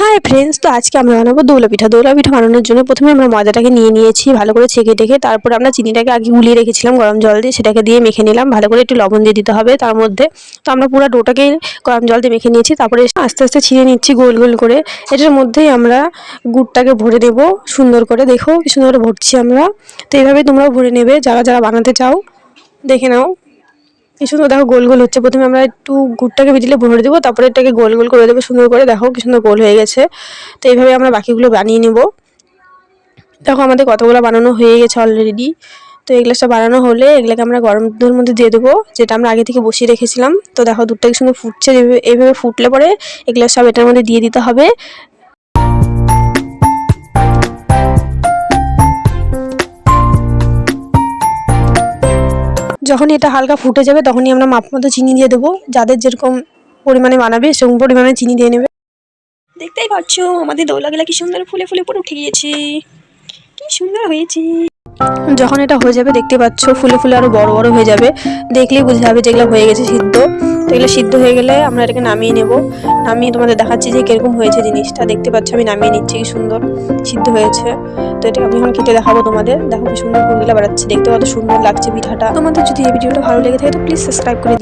Hi friends তো আজকে আমরা বানাবো দোলা পিঠা। দোলা পিঠা বানানোর জন্য প্রথমে আমরা ময়দাটাকে নিয়ে নিয়েছি, ভালো করে ছেঁকে টেকে। তারপর আমরা চিনিটাকে আগে গুলিয়ে রেখেছিলাম গরম জল দিয়ে, সেটাকে দিয়ে মেখে নিলাম। ভালো করে একটু লবণ দিয়ে দিতে হবে তার মধ্যে। তো আমরা পুরো ডোটাকে গরম জল দিয়ে মেখে নিয়েছি, তারপরে আস্তে আস্তে ছিঁড়ে নিচ্ছি গোল গোল করে। এটার মধ্যেই আমরা গুড়টাকে ভরে দেব সুন্দর করে। দেখো কি সুন্দর ভরছি আমরা। তো এইভাবে তোমরাও ভরে নেবে, যারা যারা বানাতে চাও, দেখে নাও। কি সুন্দর, দেখো গোল গোল হচ্ছে। প্রথমে আমরা একটু গুড়টাকে ভিজিলে ভরে দেবো, তারপরে এটাকে গোল গোল করে দেবো সুন্দর করে। দেখো কি সুন্দর গোল হয়ে গেছে। তো এইভাবে আমরা বাকিগুলো বানিয়ে নেব। দেখো আমাদের কতগুলো বানানো হয়ে গেছে অলরেডি তো এই গ্লাসটা বানানো হলে এগুলোকে আমরা গরম দুধের মধ্যে দিয়ে দেবো, যেটা আমরা আগে থেকে বসিয়ে রেখেছিলাম। তো দেখো দুধটা কি সুন্দর ফুটছে এইভাবে- এইভাবে ফুটলে পরে এগুলো সব এটার মধ্যে দিয়ে দিতে হবে। যখন এটা হালকা ফুটে যাবে তখনই আমরা মাপ মতো চিনি দিয়ে দেবো। যাদের যেরকম পরিমাণে বানাবে সেরকম পরিমাণে চিনি দিয়ে নেবে। দেখতেই পাচ্ছ আমাদের দোলাগুলা কি সুন্দর ফুলে ফুলে পুরো উঠে গিয়েছে। কি সুন্দর হয়েছি। যখন এটা হয়ে যাবে দেখতে পাচ্ছ ফুলে ফুলে আরও বড় বড় হয়ে যাবে। দেখলেই বুঝতে হবে যেগুলো হয়ে গেছে সিদ্ধ। তো এগুলো সিদ্ধ হয়ে গেলে আমরা এটাকে নামিয়ে নেব। নামিয়ে তোমাদের দেখাচ্ছি যে কীরকম হয়েছে জিনিসটা। দেখতে পাচ্ছ আমি নামিয়ে নিচ্ছি, কি সুন্দর সিদ্ধ হয়েছে। তো এটা আমি এখন কেটে দেখাবো তোমাদের। দেখো কি সুন্দর গুলগুলা বাড়াচ্ছে। দেখতে কত সুন্দর লাগছে পিঠাটা। তোমাদের যদি এই ভিডিওটা ভালো লেগে থাকে তো প্লিজ সাবস্ক্রাইব করে